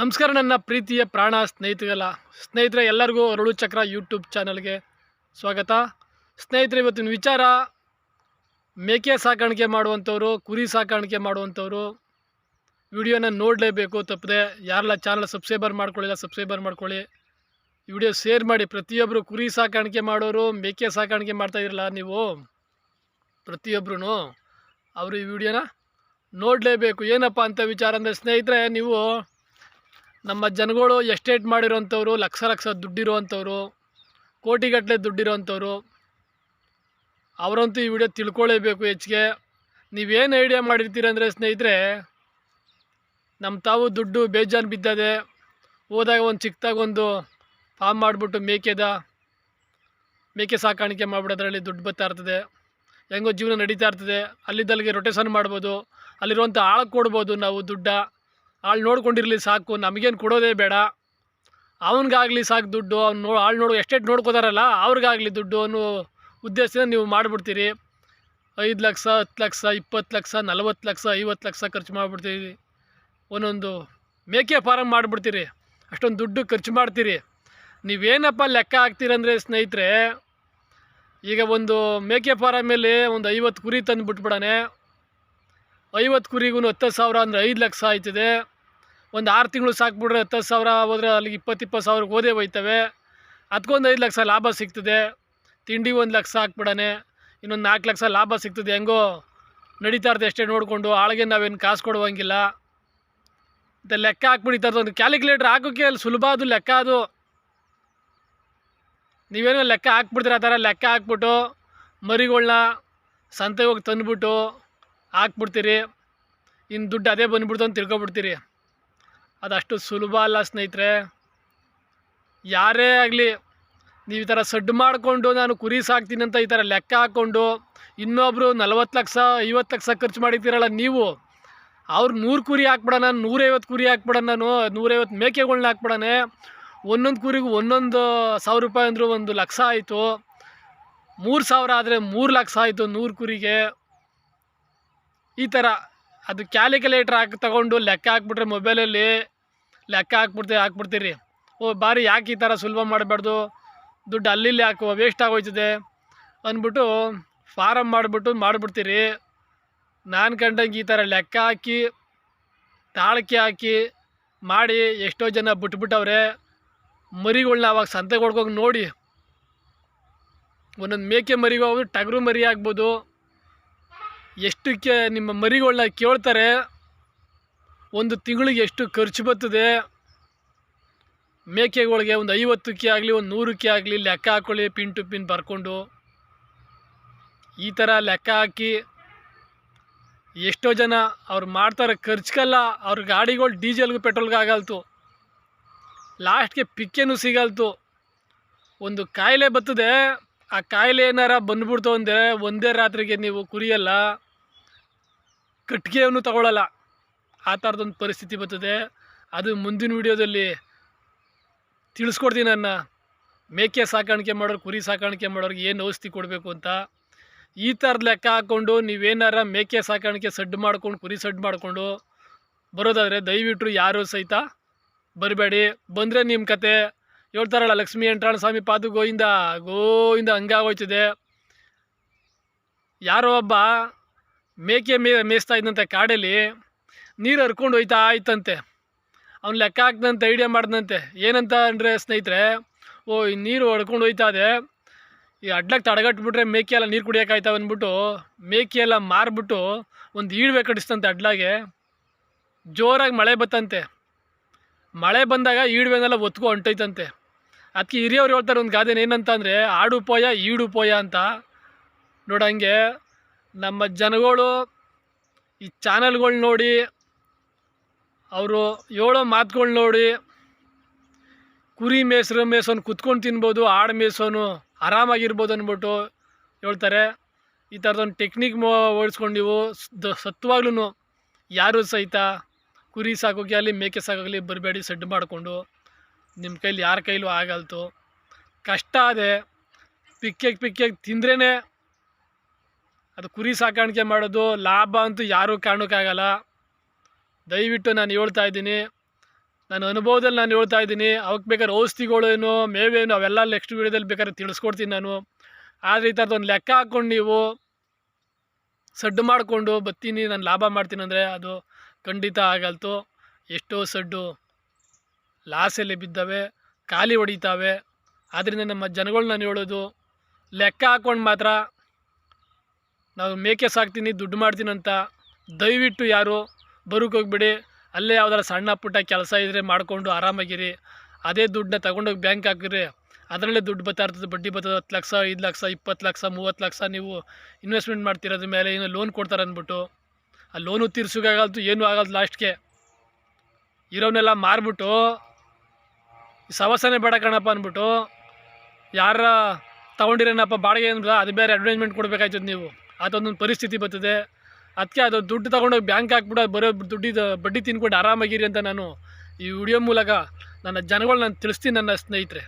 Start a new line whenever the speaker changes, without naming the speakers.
ನಮಸ್ಕಾರ ನನ್ನ ಪ್ರೀತಿಯ ಪ್ರಾಣ ಸ್ನೇಹಿತರೆಲ್ಲ. ಸ್ನೇಹಿತರೆ, ಎಲ್ಲರಿಗೂ ಅರುಳು ಚಕ್ರ ಯೂಟ್ಯೂಬ್ ಚಾನಲ್ಗೆ ಸ್ವಾಗತ. ಸ್ನೇಹಿತರೆ, ಇವತ್ತಿನ ವಿಚಾರ, ಮೇಕೆ ಸಾಕಾಣಿಕೆ ಮಾಡುವಂಥವ್ರು, ಕುರಿ ಸಾಕಾಣಿಕೆ ಮಾಡುವಂಥವ್ರು. ವಿಡಿಯೋನ ನೋಡಲೇಬೇಕು, ತಪ್ಪದೆ ಯಾರೆಲ್ಲ ಚಾನಲ್ ಸಬ್ಸ್ಕ್ರೈಬರ್ ಮಾಡ್ಕೊಳ್ಳಿಲ್ಲ, ಸಬ್ಸ್ಕ್ರೈಬರ್ ಮಾಡ್ಕೊಳ್ಳಿ. ವಿಡಿಯೋ ಶೇರ್ ಮಾಡಿ ಪ್ರತಿಯೊಬ್ಬರು ಕುರಿ ಸಾಕಾಣಿಕೆ ಮಾಡೋರು, ಮೇಕೆ ಸಾಕಾಣಿಕೆ ಮಾಡ್ತಾಯಿರಲ್ಲ ನೀವು. ಪ್ರತಿಯೊಬ್ಬರೂ ಅವರು ಈ ವಿಡಿಯೋನ ನೋಡಲೇಬೇಕು. ಏನಪ್ಪ ಅಂತ ವಿಚಾರ ಅಂದರೆ, ಸ್ನೇಹಿತರೆ, ನೀವು ನಮ್ಮ ಜನಗಳು ಎಸ್ಟೇಟ್ ಮಾಡಿರೋಂಥವ್ರು, ಲಕ್ಷ ಲಕ್ಷ ದುಡ್ಡಿರೋವಂಥವ್ರು ಕೋಟಿಗಟ್ಟಲೆ ದುಡ್ಡಿರೋವಂಥವ್ರು ಅವರಂತೂ ಈ ವಿಡಿಯೋ ತಿಳ್ಕೊಳ್ಳೇಬೇಕು ಹೆಚ್ಚಿಗೆ. ನೀವೇನು ಐಡಿಯಾ ಮಾಡಿರ್ತೀರ ಅಂದರೆ ಸ್ನೇಹಿತರೆ ನಮ್ಮ ತಾವು ದುಡ್ಡು ಬೇಜಾನು ಬಿದ್ದದೆ, ಹೋದಾಗ ಒಂದು ಚಿಕ್ಕದಾಗೊಂದು ಫಾರ್ಮ್ ಮಾಡಿಬಿಟ್ಟು ಮೇಕೆದ, ಮೇಕೆ ಸಾಕಾಣಿಕೆ ಮಾಡಿಬಿಡೋದ್ರಲ್ಲಿ ದುಡ್ಡು ಬರ್ತಾ ಇರ್ತದೆ. ಹೆಂಗೋ ಜೀವನ ನಡೀತಾ ಇರ್ತದೆ. ಅಲ್ಲಿದ್ದಲ್ಲಿಗೆ ರೊಟೇಷನ್ ಮಾಡ್ಬೋದು. ಅಲ್ಲಿರುವಂಥ ಆಳು ಕೊಡ್ಬೋದು ನಾವು ದುಡ್ಡ. ಆಳು ನೋಡ್ಕೊಂಡಿರಲಿ ಸಾಕು, ನಮಗೇನು ಕೊಡೋದೇ ಬೇಡ. ಅವನಿಗಾಗಲಿ ಸಾಕು ದುಡ್ಡು, ಅವ್ನು ನೋ, ಆಳು ನೋಡು ಎಷ್ಟೆಷ್ಟು ನೋಡ್ಕೋತಾರಲ್ಲ, ಅವ್ರಿಗಾಗಲಿ ದುಡ್ಡು ಅನ್ನೋ ಉದ್ದೇಶದಿಂದ ನೀವು ಮಾಡಿಬಿಡ್ತೀರಿ. ಐದು ಲಕ್ಷ, ಹತ್ತು ಲಕ್ಷ, ಇಪ್ಪತ್ತು ಲಕ್ಷ, ನಲವತ್ತು ಲಕ್ಷ, ಐವತ್ತು ಲಕ್ಷ ಖರ್ಚು ಮಾಡಿಬಿಡ್ತೀರಿ. ಒಂದೊಂದು ಮೇಕೆ ಫಾರಮ್ ಮಾಡಿಬಿಡ್ತೀರಿ. ಅಷ್ಟೊಂದು ದುಡ್ಡು ಖರ್ಚು ಮಾಡ್ತೀರಿ. ನೀವೇನಪ್ಪ ಲೆಕ್ಕ ಹಾಕ್ತೀರಂದರೆ ಸ್ನೇಹಿತರೆ, ಈಗ ಒಂದು ಮೇಕೆ ಫಾರಮಲ್ಲಿ ಒಂದು ಐವತ್ತು ಕುರಿ ತಂದು ಬಿಟ್ಬಿಡಾನೆ ಐವತ್ತು ಕುರಿಗೂ ಹತ್ತು ಸಾವಿರ ಅಂದರೆ ಐದು ಲಕ್ಷ ಆಯ್ತದೆ. ಒಂದು ಆರು ತಿಂಗಳು ಸಾಕ್ಬಿಟ್ರೆ ಹತ್ತು ಸಾವಿರ ಹೋದರೆ ಅಲ್ಲಿಗೆ ಇಪ್ಪತ್ತು ಇಪ್ಪತ್ತು ಸಾವಿರಕ್ಕೆ ಓದೇ ಹೋಯ್ತವೆ. ಅದಕ್ಕೊಂದು ಐದು ಲಕ್ಷ ಲಾಭ ಸಿಗ್ತದೆ. ತಿಂಡಿ ಒಂದು ಲಕ್ಷ ಹಾಕ್ಬಿಡಾನೆ. ಇನ್ನೊಂದು ನಾಲ್ಕು ಲಕ್ಷ ಲಾಭ ಸಿಗ್ತದೆ. ಹೆಂಗೋ ನಡೀತಾ ಇರ್ತದೆ ಅಷ್ಟೇ ನೋಡಿಕೊಂಡು. ಆಳಿಗೆ ನಾವೇನು ಕಾಸು ಕೊಡುವಂಗಿಲ್ಲ. ಮತ್ತು ಲೆಕ್ಕ ಹಾಕ್ಬಿಡಿ ಈ ಥರದ್ದು ಒಂದು ಕ್ಯಾಲ್ಕುಲೇಟ್ರ್ ಹಾಕೋಕ್ಕೆ ಅಲ್ಲಿ ಸುಲಭ ಅದು ಲೆಕ್ಕ ಅದು. ನೀವೇನೋ ಲೆಕ್ಕ ಹಾಕ್ಬಿಡ್ತೀರ ಆ ಥರ ಲೆಕ್ಕ ಹಾಕ್ಬಿಟ್ಟು ಮರಿಗಳನ್ನ ಸಂತೆಗೆ ಹೋಗಿ ತಂದುಬಿಟ್ಟು ಹಾಕ್ಬಿಡ್ತೀರಿ. ಇನ್ನು ದುಡ್ಡು ಅದೇ ಬಂದ್ಬಿಡ್ತು ಅಂತ ತಿಳ್ಕೊಬಿಡ್ತೀರಿ. ಅದಷ್ಟು ಸುಲಭ ಅಲ್ಲ ಸ್ನೇಹಿತರೆ. ಯಾರೇ ಆಗಲಿ, ನೀವು ಈ ಥರ ಸಡ್ಡು ಮಾಡಿಕೊಂಡು ನಾನು ಕುರಿ ಸಾಕ್ತೀನಿ ಅಂತ ಈ ಥರ ಲೆಕ್ಕ ಹಾಕ್ಕೊಂಡು ಇನ್ನೊಬ್ಬರು ನಲ್ವತ್ತು ಲಕ್ಷ, ಐವತ್ತು ಲಕ್ಷ ಖರ್ಚು ಮಾಡಿದ್ದೀರಲ್ಲ ನೀವು. ಅವ್ರು ನೂರು ಕುರಿ ಹಾಕ್ಬಿಡೋಣ, ನೂರೈವತ್ತು ಕುರಿ ಹಾಕ್ಬಿಡೋಣ ನಾನು ನೂರೈವತ್ತು ಮೇಕೆಗಳನ್ನ ಹಾಕ್ಬಿಡೋಣ. ಒಂದೊಂದು ಕುರಿಗೂ ಒಂದೊಂದು ಸಾವಿರ ರೂಪಾಯಿ ಅಂದರೂ ಒಂದು ಲಕ್ಷ ಆಯಿತು. ಮೂರು ಸಾವಿರ ಆದರೆ ಮೂರು ಲಕ್ಷ ಆಯಿತು ನೂರು ಕುರಿಗೆ. ಈ ಥರ ಅದು ಕ್ಯಾಲ್ಕುಲೇಟ್ರ್ ಹಾಕಿ ತಗೊಂಡು ಲೆಕ್ಕ ಹಾಕ್ಬಿಟ್ರೆ ಮೊಬೈಲಲ್ಲಿ ಲೆಕ್ಕ ಹಾಕ್ಬಿಡ್ತೀವಿ ಹಾಕ್ಬಿಡ್ತೀರಿ. ಓ, ಬಾರಿ ಯಾಕೆ ಈ ಥರ ಸುಲಭ ಮಾಡಬಾರ್ದು? ದುಡ್ಡು ಅಲ್ಲಿ ಹಾಕುವ ವೇಸ್ಟ್ ಆಗೋಯ್ತದೆ ಅಂದ್ಬಿಟ್ಟು ಫಾರಮ್ ಮಾಡಿಬಿಟ್ಟು ಮಾಡಿಬಿಡ್ತೀರಿ. ನಾನು ಕಂಡಂಗೆ ಈ ಥರ ಲೆಕ್ಕ ಹಾಕಿ, ತಾಳ್ಕೆ ಹಾಕಿ ಮಾಡಿ ಎಷ್ಟೋ ಜನ ಬಿಟ್ಬಿಟ್ಟವ್ರೆ, ಮರಿಗಳ್ನ ಅವಾಗ ಸಂತೆಗೆ ಹೊಡ್ಕೋಗಿ ನೋಡಿ. ಒಂದೊಂದು ಮೇಕೆ ಮರಿಗೂ ಅವು ಟಗರು ಮರಿ ಆಗ್ಬೋದು. ಎಷ್ಟಕ್ಕೆ ನಿಮ್ಮ ಮರಿಗಳನ್ನ ಕೇಳ್ತಾರೆ? ಒಂದು ತಿಂಗಳಿಗೆ ಎಷ್ಟು ಖರ್ಚು ಬರ್ತದೆ? ಮೇಕೆಗಳಿಗೆ ಒಂದು ಐವತ್ತಕ್ಕೆ ಆಗಲಿ, ಒಂದು ನೂರಕ್ಕೆ ಆಗಲಿ ಲೆಕ್ಕ ಹಾಕ್ಕೊಳ್ಳಿ ಪಿನ್ ಟು ಪಿನ್ ಬರ್ಕೊಂಡು. ಈ ಥರ ಲೆಕ್ಕ ಹಾಕಿ ಎಷ್ಟೋ ಜನ ಅವ್ರು ಮಾಡ್ತಾರೆ, ಖರ್ಚ್ಗಲ್ಲ. ಅವ್ರ ಗಾಡಿಗಳು ಡೀಸೆಲ್ಗು ಪೆಟ್ರೋಲ್ಗೆ ಆಗಲ್ತು. ಲಾಸ್ಟ್ಗೆ ಪಿಕ್ಕೇನು ಸಿಗಲ್ತು. ಒಂದು ಕಾಯಿಲೆ ಬರ್ತದೆ. ಆ ಕಾಯಿಲೆ ಏನಾರ ಬಂದ್ಬಿಡ್ತು ಅಂದರೆ ಒಂದೇ ರಾತ್ರಿಗೆ ನೀವು ಕುರಿಯಲ್ಲ, ಕಟ್ಟಿಗೆಯನ್ನು ತಗೊಳ್ಳಲ್ಲ. ಆ ಥರದೊಂದು ಪರಿಸ್ಥಿತಿ ಬರ್ತದೆ. ಅದು ಮುಂದಿನ ವಿಡಿಯೋದಲ್ಲಿ ತಿಳಿಸ್ಕೊಡ್ತೀನಿ ನನ್ನ. ಮೇಕೆ ಸಾಕಾಣಿಕೆ ಮಾಡೋರು, ಕುರಿ ಸಾಕಾಣಿಕೆ ಮಾಡೋರಿಗೆ ಏನು ಔಷಧಿ ಕೊಡಬೇಕು ಅಂತ. ಈ ಥರದ ಲೆಕ್ಕ ಹಾಕ್ಕೊಂಡು ನೀವೇನಾರ ಮೇಕೆ ಸಾಕಾಣಿಕೆ ಸಡ್ಡು ಮಾಡ್ಕೊಂಡು, ಕುರಿ ಸಡ್ಡು ಮಾಡಿಕೊಂಡು ಬರೋದಾದರೆ ದಯವಿಟ್ಟು ಯಾರೂ ಸಹಿತ ಬರಬೇಡಿ. ಬಂದರೆ ನಿಮ್ಮ ಕತೆ. ಹೇಳ್ತಾರಲ್ಲ, ಲಕ್ಷ್ಮೀ ಎಂಟ್ರಾಣ ಸ್ವಾಮಿ ಪಾದು ಗೋಯಿಂದ ಗೋಯಿಂದ ಹಂಗಾಗೋಯ್ತದೆ ಯಾರೋ ಒಬ್ಬ ಮೇಕೆ ಮೇ, ಮೇಯಿಸ್ತಾ ಇದ್ದಂತೆ ಕಾಡಲ್ಲಿ, ನೀರು ಹರ್ಕೊಂಡು ಹೋಯ್ತಾ ಆಯ್ತಂತೆ ಅವ್ನು ಲೆಕ್ಕ ಹಾಕ್ದಂತೆ, ಐಡಿಯಾ ಮಾಡ್ದಂತೆ. ಏನಂತ ಅಂದರೆ ಸ್ನೇಹಿತರೆ ಓ ಈ ನೀರು ಹೊಡ್ಕೊಂಡು ಹೋಯ್ತಾ ಇದೆ. ಈ ಅಡ್ಲಕ್ಕೆ ತಡೆಗಟ್ಬಿಟ್ರೆ ಮೇಕೆ ಎಲ್ಲ ನೀರು ಕುಡಿಯೋಕ್ಕಾಯ್ತಾವೆ ಅಂದ್ಬಿಟ್ಟು ಮೇಕೆ ಎಲ್ಲ ಮಾರಿಬಿಟ್ಟು ಒಂದು ಈಡ್ವೆ ಕಡಿಸ್ತಂತೆ ಅಡ್ಲಾಗೆ. ಜೋರಾಗಿ ಮಳೆ ಬತ್ತಂತೆ. ಮಳೆ ಬಂದಾಗ ಈಡ್ವೆನೆಲ್ಲ ಒತ್ಕೊ ಹೊಂಟೈತಂತೆ ಅದಕ್ಕೆ ಹಿರಿಯವ್ರು ಹೇಳ್ತಾರೆ ಒಂದು ಗಾದೆನ ಏನಂತ ಅಂದರೆ ಆಡು ಪೋಯ, ಈಡು ಪೋಯ ಅಂತ. ನೋಡಂಗೆ ನಮ್ಮ ಜನಗಳು ಈ ಚಾನಲ್ಗಳು ನೋಡಿ, ಅವರು ಹೇಳೋ ಮಾತುಗಳು ನೋಡಿ, ಕುರಿ ಮೇಸ್ರು ಮೇಸೋನು ಕುತ್ಕೊಂಡು ತಿನ್ಬೋದು, ಆಡು ಮೇಸೋನು ಆರಾಮಾಗಿರ್ಬೋದು ಅಂದ್ಬಿಟ್ಟು ಹೇಳ್ತಾರೆ. ಈ ಥರದೊಂದು ಟೆಕ್ನಿಕ್ ಮೋ ಓಡಿಸ್ಕೊಂಡು ನೀವು ದ ಸತ್ವಾಗ್ಲೂ ಯಾರೂ ಸಹಿತ ಕುರಿ ಸಾಕೋಕೆ ಅಲ್ಲಿ ಮೇಕೆ ಸಾಕೋಗಲಿ ಬರಬೇಡಿ ಸೆಡ್ ಮಾಡಿಕೊಂಡು. ನಿಮ್ಮ ಕೈಲಿ ಯಾರ ಕೈಲೂ ಆಗಲ್ತು. ಕಷ್ಟ ಅದೇ. ಪಿಕ್ಕೆಗೆ ಪಿಕ್ಕೆಗೆ ತಿಂದ್ರೇ ಅದು ಕುರಿ ಸಾಕಾಣಿಕೆ ಮಾಡೋದು, ಲಾಭ ಅಂತೂ ಯಾರೂ ಕಾಣೋಕ್ಕಾಗಲ್ಲ ದಯವಿಟ್ಟು ನಾನು ಹೇಳ್ತಾ ಇದ್ದೀನಿ. ನನ್ನ ಅನುಭವದಲ್ಲಿ ನಾನು ಹೇಳ್ತಾ ಇದ್ದೀನಿ. ಅವಕ್ಕೆ ಬೇಕಾದ್ರೆ ಔಷಧಿಗಳು ಏನು ಮೇವೇನು ಅವೆಲ್ಲ ನೆಕ್ಸ್ಟ್ ವೀಡಿಯೋದಲ್ಲಿ ಬೇಕಾದ್ರೆ ತಿಳಿಸ್ಕೊಡ್ತೀನಿ ನಾನು. ಆದರೆ ಈ ಥರದ್ದು ಒಂದು ಲೆಕ್ಕ ಹಾಕ್ಕೊಂಡು ನೀವು ಸಡ್ಡು ಮಾಡಿಕೊಂಡು ಬತ್ತೀನಿ, ನಾನು ಲಾಭ ಮಾಡ್ತೀನಿ ಅಂದರೆ ಅದು ಖಂಡಿತ ಆಗಲ್ತು. ಎಷ್ಟೋ ಸಡ್ಡು. ಲಾಸಲ್ಲಿ ಬಿದ್ದವೆ, ಖಾಲಿ ಹೊಡಿತಾವೆ. ಆದ್ದರಿಂದ ನಮ್ಮ ಜನಗಳು ನಾನು ಹೇಳೋದು, ಲೆಕ್ಕ ಹಾಕ್ಕೊಂಡು ಮಾತ್ರ ನಾವು ಮೇಕೆ ಸಾಕ್ತೀನಿ, ದುಡ್ಡು ಮಾಡ್ತೀನಿ ಅಂತ ದಯವಿಟ್ಟು ಯಾರು ಬರೋಕ್ಕೆ ಹೋಗ್ಬಿಡಿ. ಅಲ್ಲೇ ಯಾವ್ದಾರು ಸಣ್ಣ ಪುಟ್ಟ ಕೆಲಸ ಇದ್ದರೆ ಮಾಡಿಕೊಂಡು ಆರಾಮಾಗಿರಿ. ಅದೇ ದುಡ್ಡನ್ನ ತಗೊಂಡೋಗಿ ಬ್ಯಾಂಕ್ ಹಾಕಿರಿ ಅದರಲ್ಲೇ ದುಡ್ಡು ಬರ್ತಾ ಇರ್ತದೆ, ಬಡ್ಡಿ ಬರ್ತದೆ ಹತ್ತು ಲಕ್ಷ, ಐದು ಲಕ್ಷ, ಇಪ್ಪತ್ತು ಲಕ್ಷ, ಮೂವತ್ತು ಲಕ್ಷ ನೀವು ಇನ್ವೆಸ್ಟ್ಮೆಂಟ್ ಮಾಡ್ತಿರೋದ್ರ ಮೇಲೆ ಏನು ಲೋನ್ ಕೊಡ್ತಾರೆ ಅಂದ್ಬಿಟ್ಟು. ಆ ಲೋನು ತೀರ್ಸೋಕ್ಕಾಗಲ್ತು ಏನೂ ಆಗಲ್ದು ಲಾಸ್ಟ್ಗೆ ಇರೋವನ್ನೆಲ್ಲ ಮಾರ್ಬಿಟ್ಟು ಸವಸನೆ ಬೇಡ ಕಣಪ್ಪ ಅಂದ್ಬಿಟ್ಟು ಯಾರ ತಗೊಂಡಿರೇನಪ್ಪ ಬಾಡಿಗೆ ಅಂದ್ರೆ ಅದು ಬೇರೆ ಅಡ್ವರ್ಟೈಸ್ಮೆಂಟ್ ಕೊಡಬೇಕಾಯ್ತದೆ ನೀವು. ಅದೊಂದೊಂದು ಪರಿಸ್ಥಿತಿ ಬರ್ತದೆ. ಅದಕ್ಕೆ ಅದು ದುಡ್ಡು ತಗೊಂಡೋಗಿ ಬ್ಯಾಂಕ್ ಹಾಕ್ಬಿಟ್ಟು ಬರೋ ದುಡ್ಡಿದ ಬಡ್ಡಿ ತಿನ್ಕೊಂಡು ಆರಾಮಾಗಿರಿ ಅಂತ ನಾನು ಈ ವಿಡಿಯೋ ಮೂಲಕ ನನ್ನ ಜನಗಳು ನಾನು ತಿಳಿಸ್ತೀನಿ ನನ್ನ ಸ್ನೇಹಿತರೆ.